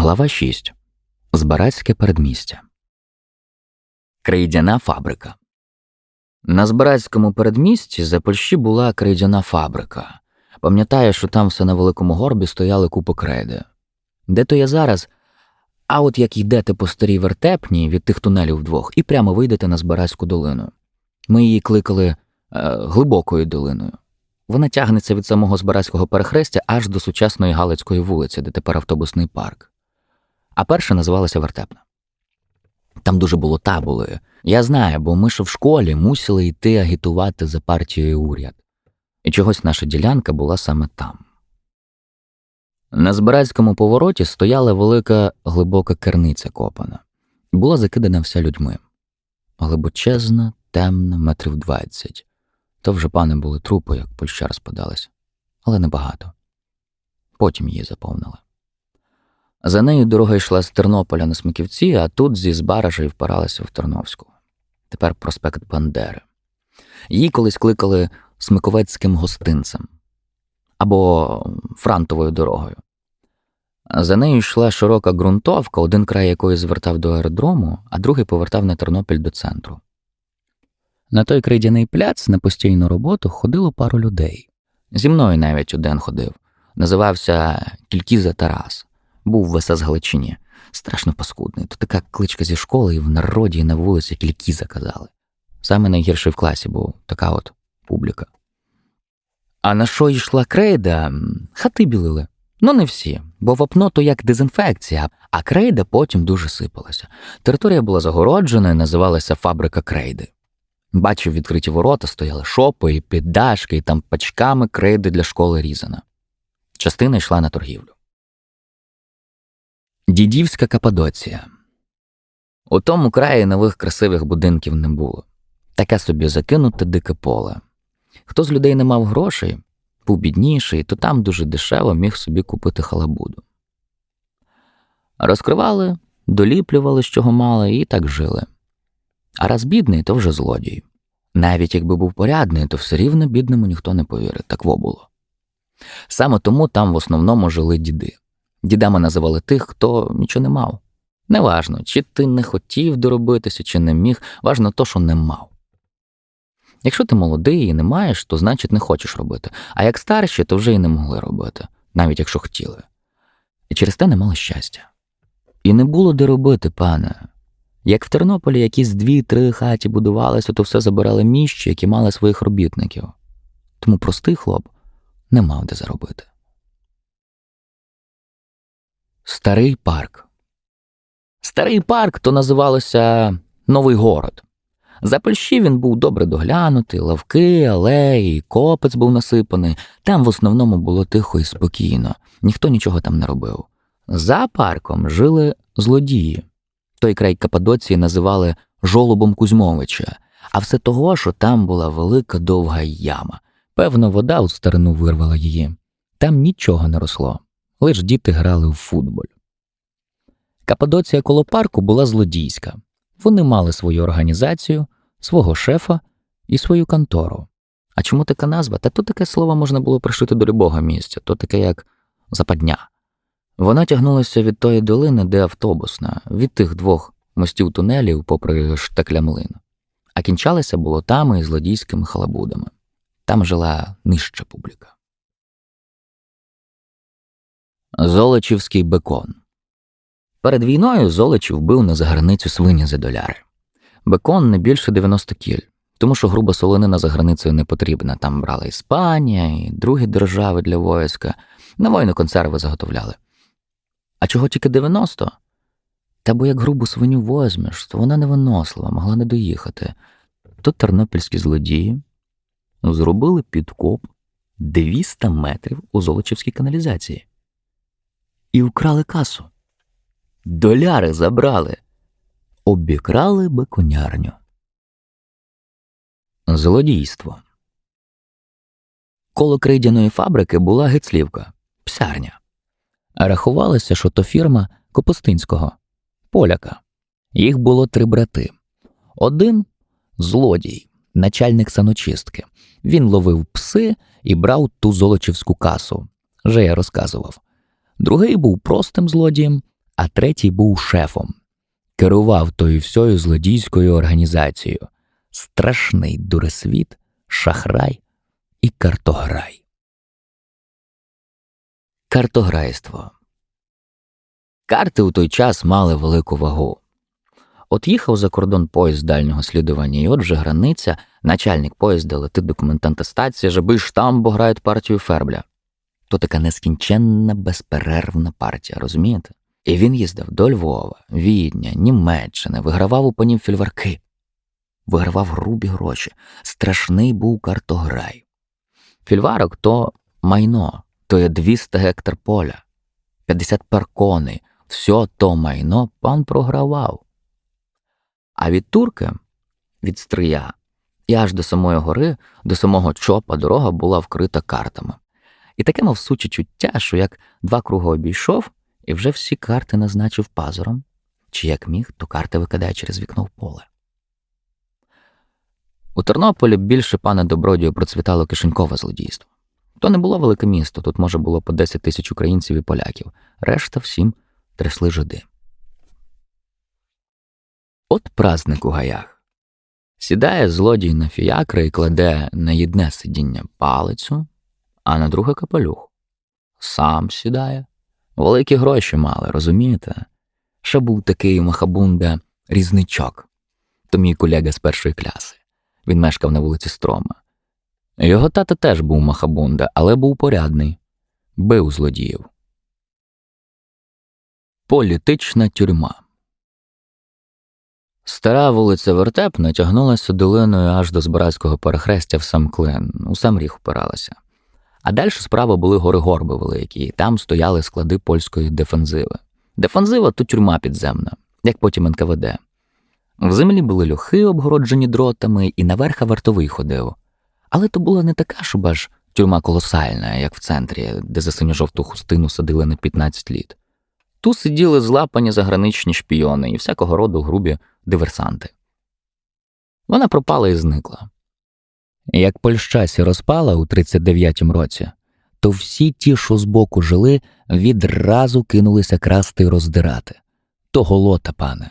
Глава 6. Збаразьке передмістя. Крейдяна фабрика. На Збаразькому передмісті за Польщі була крейдяна фабрика. Пам'ятаю, що там все на великому горбі стояли купи крейди. Де то я зараз? А от як йдете по старій вертепні від тих тунелів вдвох, і прямо вийдете на Збаразьку долину. Ми її кликали е, глибокою долиною. Вона тягнеться від самого Збаразького перехрестя аж до сучасної Галицької вулиці, де тепер автобусний парк а перша називалася Вертепна. Там дуже було табули. Я знаю, бо ми ж в школі мусили йти агітувати за партією уряд, і чогось наша ділянка була саме там. На Збирадському повороті стояла велика глибока керниця копана, і була закидана вся людьми. Глибочезна, темна, метрів двадцять. То вже пани були трупи, як польща розпадалася, але небагато. Потім її заповнили. За нею дорога йшла з Тернополя на Смиківці, а тут зі Збаража впиралася в Терновську. Тепер проспект Бандери. Її колись кликали Смиковецьким гостинцем або Франтовою дорогою. За нею йшла широка ґрунтовка, один край якої звертав до аеродрому, а другий повертав на Тернопіль до центру. На той крейдяний пляц на постійну роботу ходило пару людей. Зі мною навіть один ходив. Називався Кількіза Тарас був в Галичині. Страшно паскудний. То така кличка зі школи і в народі і на вулиці кількі заказали. Саме найгірший в класі був така от публіка. А на що йшла крейда? Хати білили. Ну, не всі, бо вапно то як дезінфекція, а крейда потім дуже сипалася. Територія була загороджена і називалася фабрика крейди. Бачив відкриті ворота, стояли шопи і піддашки, і там пачками крейди для школи різана. Частина йшла на торгівлю. Дідівська Кападоція. У тому краї нових красивих будинків не було. Таке собі закинуте дике поле. Хто з людей не мав грошей, був бідніший, то там дуже дешево міг собі купити халабуду. Розкривали, доліплювали, з чого мали, і так жили. А раз бідний, то вже злодій. Навіть якби був порядний, то все рівно бідному ніхто не повірить, так во було. Саме тому там в основному жили діди. Дідами називали тих, хто нічого не мав. Неважно, чи ти не хотів доробитися, чи не міг, важно то, що не мав. Якщо ти молодий і не маєш, то значить не хочеш робити, а як старші, то вже й не могли робити, навіть якщо хотіли. І через те не мали щастя. І не було де робити, пане. Як в Тернополі якісь дві-три хаті будувалися, то все забирали міщі, які мали своїх робітників. Тому простий хлоп не мав де заробити. Старий парк. Старий парк то називалося Новий Город. За Польщі він був добре доглянутий, лавки, алеї, копець був насипаний. Там в основному було тихо і спокійно, ніхто нічого там не робив. За парком жили злодії. Той край Кападоції називали жолобом Кузьмовича, а все того, що там була велика довга яма. Певно, вода у старину вирвала її. Там нічого не росло лиш діти грали в футболь. Кападоція коло парку була злодійська. Вони мали свою організацію, свого шефа і свою контору. А чому така назва? Та то таке слово можна було пришити до любого місця, то таке як западня. Вона тягнулася від тої долини, де автобусна, від тих двох мостів тунелів попри штеклямлин, а кінчалася болотами і злодійськими халабудами. Там жила нижча публіка. Золочівський бекон. Перед війною Золочів бив на заграницю свині за доляри. Бекон не більше 90 кіль, тому що груба солонина за границею не потрібна. Там брала Іспанія і другі держави для войска. На війну консерви заготовляли. А чого тільки 90? Та бо як грубу свиню возьмеш, то вона невинослива, могла не доїхати. Тут тернопільські злодії зробили підкоп 200 метрів у Золочівській каналізації і вкрали касу. Доляри забрали, обікрали би конярню. Злодійство. Коло крейдяної фабрики була гицлівка, псарня. Рахувалося, що то фірма Копустинського, поляка. Їх було три брати. Один злодій, начальник саночистки. Він ловив пси і брав ту золочівську касу. Вже я розказував. Другий був простим злодієм, а третій був шефом. Керував тою всьою злодійською організацією. Страшний дуресвіт, шахрай і картограй. Картограйство. Карти у той час мали велику вагу. От їхав за кордон поїзд дальнього слідування, і от вже границя, начальник поїзда летить до комендантестації, жаби штамбо грають партію Фербля. То така нескінченна, безперервна партія, розумієте? І він їздив до Львова, Відня, Німеччини, вигравав у панів фільварки, вигравав грубі гроші. Страшний був картограй. Фільварок то майно, то є 200 гектар поля, 50 пар коней, все то майно пан програвав. А від турки, від стрия, і аж до самої гори, до самого чопа дорога була вкрита картами. І таке мав суче чуття, що як два круги обійшов, і вже всі карти назначив пазуром, чи як міг, то карти викидає через вікно в поле. У Тернополі більше пане добродію процвітало кишенькове злодійство. То не було велике місто, тут може було по 10 тисяч українців і поляків, решта всім трясли жиди. От праздник у гаях. Сідає злодій на фіякри і кладе на єдне сидіння палицю, а на друге капелюх. Сам сідає. Великі гроші мали, розумієте? Ще був такий махабунда різничок, то мій колега з першої класи. Він мешкав на вулиці Строма. Його тато теж був махабунда, але був порядний, бив злодіїв. Політична тюрма. Стара вулиця Вертепна тягнулася долиною аж до Збаразького перехрестя в сам клин, у сам ріг впиралася. А далі справа були гори горби великі, і там стояли склади польської дефензиви. Дефензива то тюрма підземна, як потім НКВД. В землі були льохи, обгороджені дротами, і наверха вартовий ходив. Але то була не така, щоб аж тюрма колосальна, як в центрі, де за синьо-жовту хустину садили на 15 літ. Ту сиділи злапані заграничні шпіони і всякого роду грубі диверсанти. Вона пропала і зникла. Як Польщасі розпала у 39-му році, то всі ті, що збоку жили, відразу кинулися красти й роздирати. То голота, пане.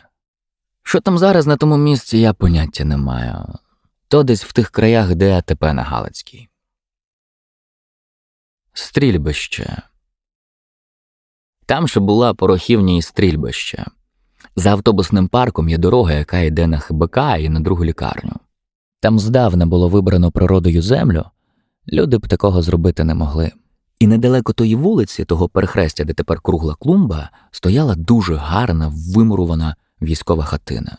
Що там зараз на тому місці, я поняття не маю. То десь в тих краях, де АТП на Галицькій. Стрільбище. Там ще була порохівня і стрільбище. За автобусним парком є дорога, яка йде на ХБК і на другу лікарню. Там здавна було вибрано природою землю, люди б такого зробити не могли. І недалеко тої вулиці, того перехрестя, де тепер кругла клумба, стояла дуже гарна, вимурувана військова хатина.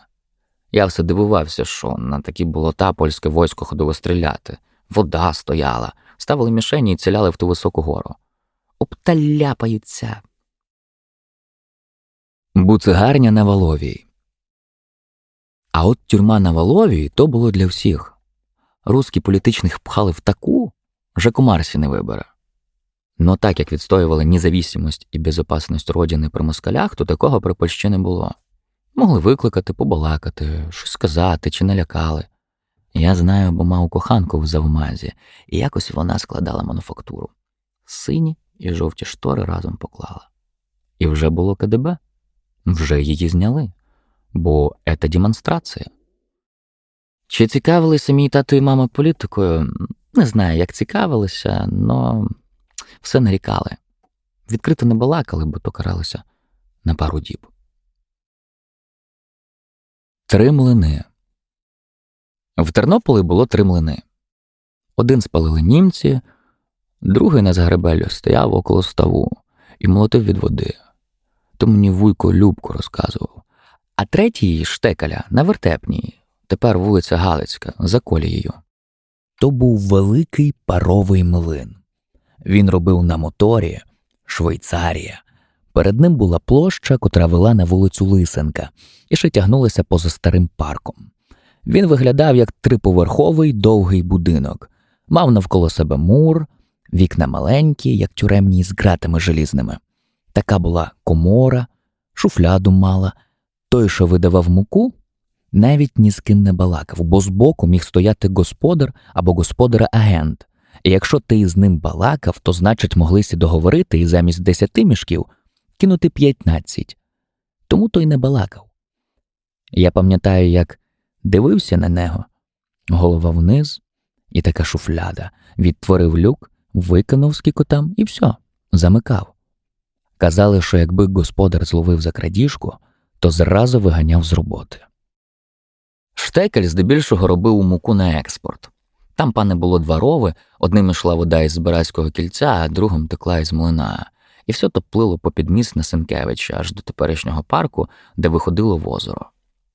Я все дивувався, що на такі болота польське військо ходило стріляти. Вода стояла, ставили мішені і ціляли в ту високу гору. Обталяпаються. Буцегарня на Воловій. А от тюрма на Воловій то було для всіх. Руські політичних пхали в таку, вже комарсі не вибере. Но так як відстоювали независимость і безопасність родини при москалях, то такого при Польщі не було. Могли викликати, побалакати, щось сказати чи налякали. Я знаю, бо мав коханку в завмазі, і якось вона складала мануфактуру. Сині і жовті штори разом поклала. І вже було КДБ, вже її зняли, бо це демонстрація. Чи цікавилися мій тато і мама політикою? Не знаю, як цікавилися, но все нарікали. Відкрито не балакали, бо то каралося на пару діб. Три млини. В Тернополі було три млини. Один спалили німці, другий на загребелю стояв около ставу і молотив від води. То мені вуйко Любко розказував. А третій штекаля на вертепній, тепер вулиця Галицька, за колією. То був великий паровий млин. Він робив на моторі Швейцарія. Перед ним була площа, котра вела на вулицю Лисенка, і ще тягнулася поза старим парком. Він виглядав як триповерховий довгий будинок, мав навколо себе мур, вікна маленькі, як тюремні з ґратами желізними. Така була комора, шуфляду мала. Той, що видавав муку, навіть ні з ким не балакав, бо збоку міг стояти господар або господар-агент. І якщо ти із ним балакав, то значить моглися договорити і замість десяти мішків кинути п'ятнадцять. тому той не балакав. Я пам'ятаю, як дивився на нього, голова вниз, і така шуфляда, відтворив люк, викинув скікотам і все, замикав. Казали, що якби господар зловив за крадіжку, то зразу виганяв з роботи. Штекель здебільшого робив муку на експорт. Там, пане, було два рови, одним йшла вода із Збиразького кільця, а другим текла із млина, і все то плило попід міст на Сенкевича аж до теперішнього парку, де виходило в озеро.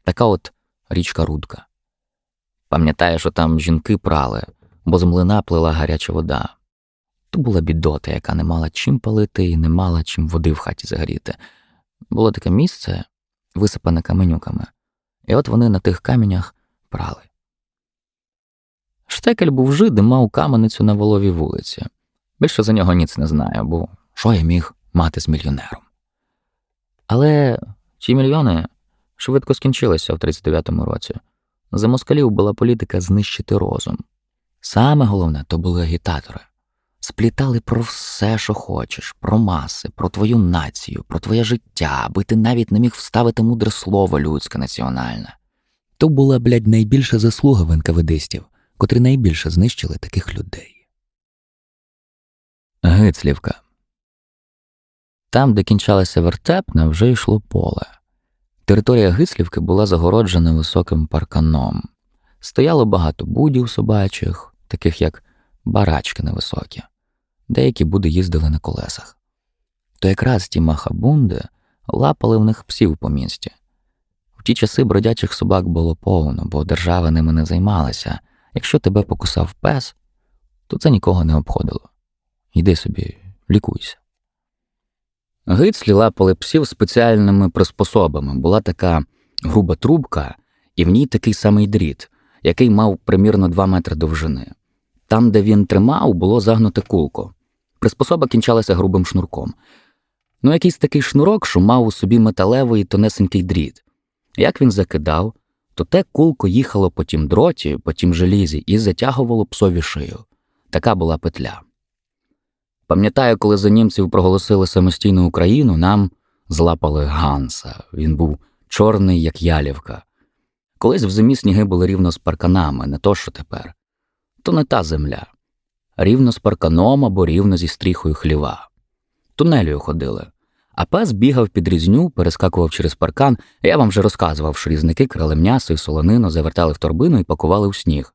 Така от річка Рудка. Пам'ятаю, що там жінки прали, бо з млина плила гаряча вода. То була бідота, яка не мала чим палити і не мала чим води в хаті загріти. Було таке місце, висипане каменюками, і от вони на тих каменях прали. Штекель був жид і мав каменицю на воловій вулиці. Більше за нього ніц не знаю, бо що я міг мати з мільйонером. Але ті мільйони швидко скінчилися в 39-му році. За москалів була політика знищити розум. Саме головне то були агітатори. Сплітали про все, що хочеш, про маси, про твою націю, про твоє життя, аби ти навіть не міг вставити мудре слово людське національне. То була, блядь, найбільша заслуга в НКВДистів, котрі найбільше знищили таких людей. Гицлівка. Там, де кінчалася вертепна, вже йшло поле. Територія Гицлівки була загороджена високим парканом. Стояло багато будів собачих, таких як барачки невисокі, деякі буди їздили на колесах. То якраз ті махабунди лапали в них псів по місті. В ті часи бродячих собак було повно, бо держава ними не займалася. Якщо тебе покусав пес, то це нікого не обходило. Йди собі, лікуйся. Гицлі лапали псів спеціальними приспособами. Була така груба трубка, і в ній такий самий дріт, який мав примірно 2 метри довжини. Там, де він тримав, було загнуте кулко. Приспособа кінчалася грубим шнурком. Ну, якийсь такий шнурок, що мав у собі металевий тонесенький дріт. Як він закидав, то те кулко їхало по тім дроті, по тім желізі і затягувало псові шию. Така була петля. Пам'ятаю, коли за німців проголосили самостійну Україну, нам злапали Ганса. Він був чорний, як ялівка. Колись в зимі сніги були рівно з парканами, не то що тепер. То не та земля. Рівно з парканом або рівно зі стріхою хліва. Тунелею ходили. А пес бігав під різню, перескакував через паркан. Я вам вже розказував, що різники крали м'ясо і солонину, завертали в торбину і пакували в сніг.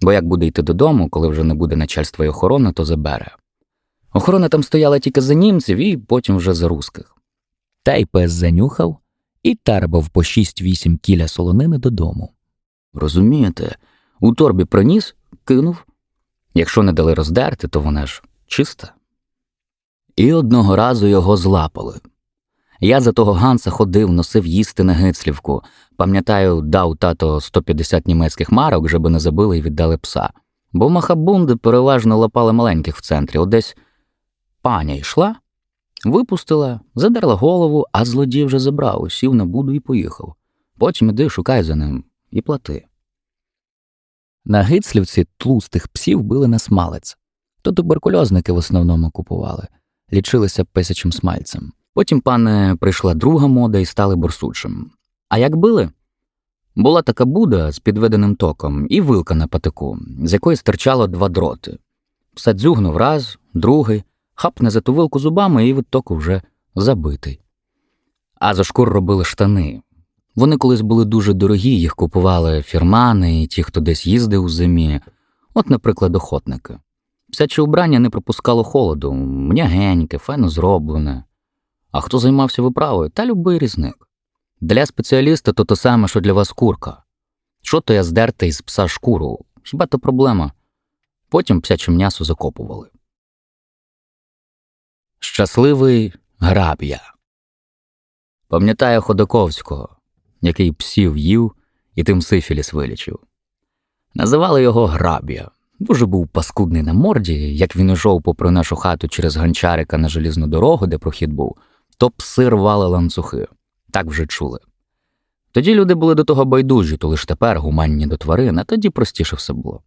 Бо як буде йти додому, коли вже не буде начальства й охорони, то забере. Охорона там стояла тільки за німців і потім вже за русських. Та й пес занюхав і тарбав по 6-8 кіля солонини додому. Розумієте, у торбі приніс, кинув. Якщо не дали роздерти, то вона ж чиста. І одного разу його злапали. Я за того Ганса ходив, носив їсти на гицлівку. Пам'ятаю, дав тато 150 німецьких марок, щоб не забили і віддали пса. Бо махабунди переважно лапали маленьких в центрі. От десь паня йшла, випустила, задерла голову, а злодій вже забрав, сів на буду і поїхав. Потім іди, шукай за ним і плати. На гицлівці тлустих псів били на смалець. То туберкульозники в основному купували, лічилися писячим смальцем. Потім, пане, прийшла друга мода і стали борсучим. А як били? Була така буда з підведеним током і вилка на патику, з якої стирчало два дроти. Все дзюгнув раз, другий, хапне за ту вилку зубами і від току вже забитий. А за шкур робили штани. Вони колись були дуже дорогі, їх купували фірмани і ті, хто десь їздив у зимі, от, наприклад, охотники. Псяче убрання не пропускало холоду, м'ягеньке, файно зроблене. А хто займався виправою, та любий різник. Для спеціаліста то те саме, що для вас курка. Що то я здерти із пса шкуру? Хіба то проблема? Потім псяче м'ясо закопували. Щасливий граб'я. Пам'ятаю Ходоковського, який псів їв і тим сифіліс вилічив. Називали його граб'я. Дуже був паскудний на морді, як він ішов попри нашу хату через гончарика на желізну дорогу, де прохід був, то пси рвали ланцюги. Так вже чули. Тоді люди були до того байдужі, то лиш тепер гуманні до тварин, а тоді простіше все було.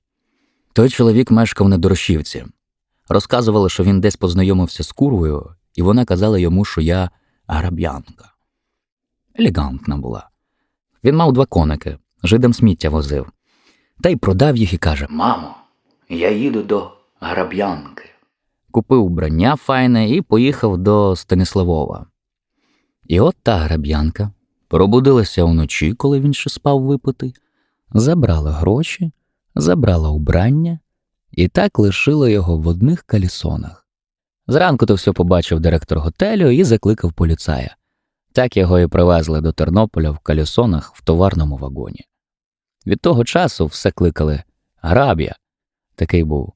Той чоловік мешкав на Дорошівці. Розказували, що він десь познайомився з курвою, і вона казала йому, що я граб'янка. елегантна була. Він мав два коники, жидам сміття возив. Та й продав їх і каже: Мамо, я їду до граб'янки. Купив вбрання файне і поїхав до Станіславова. І от та граб'янка пробудилася вночі, коли він ще спав випити, забрала гроші, забрала убрання і так лишила його в одних калісонах. Зранку то все побачив директор готелю і закликав поліцая. Так його і привезли до Тернополя в калюсонах в товарному вагоні. Від того часу все кликали Граб'я. Такий був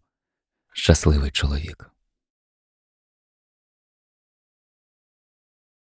щасливий чоловік.